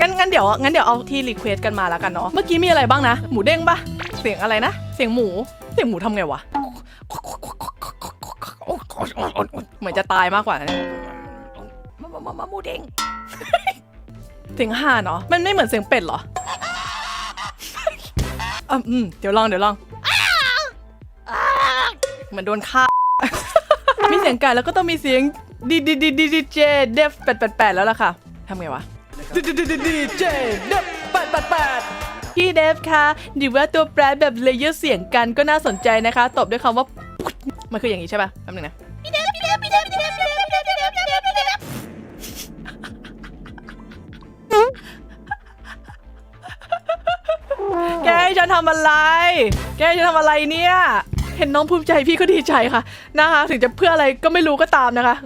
งั้นงั้นเดี๋ยวงั้นเดี๋ยวเอาที่รีเควสกันมาแล้วกันเนาะเมื่อกี้มีอะไรบ้างนะ หมูเด้งปะเสียงอะไรนะ เสียงหมู เสียงหมูทำไงวะเหมือนจะตายมากกว่านะเนี่ยมามามามาหมูเด้งเสียงห่านเนาะมันไม่เหมือนเสียงเป็ดเหรออะอืมเดี๋ยวลองเดี๋ยวลองเหมือนโดนฆ่ามีเสียงไก่แล้วก็ต้องมีเสียงดีดีดีดีดีเจเดฟแปดแปดแปดแล้วล่ะค่ะทำไงวะ ดีดีดีดีเจเดฟแปดแปดแปดพี่เดฟคะดีว่าตัวแปรแบบเลเยอร์เสียงกันก็น่าสนใจนะคะ ตบด้วยคำว่า มันคืออย่างนี้ใช่ป่ะแป๊บนึงนะพี่เดฟพี่เดฟพี่เดฟพี่เดฟพี่เดฟพี่เดฟพี่เดฟพี่เดฟพี่เดฟแกให้ฉันทำอะไร แกให้ฉันทำอะไรเนี่ย เห็นน้องภูมิใจพี่ก็ดีใจค่ะนะคะ ถึงจะเพื่ออะไรก็ไม่รู้ก็ตามนะคะ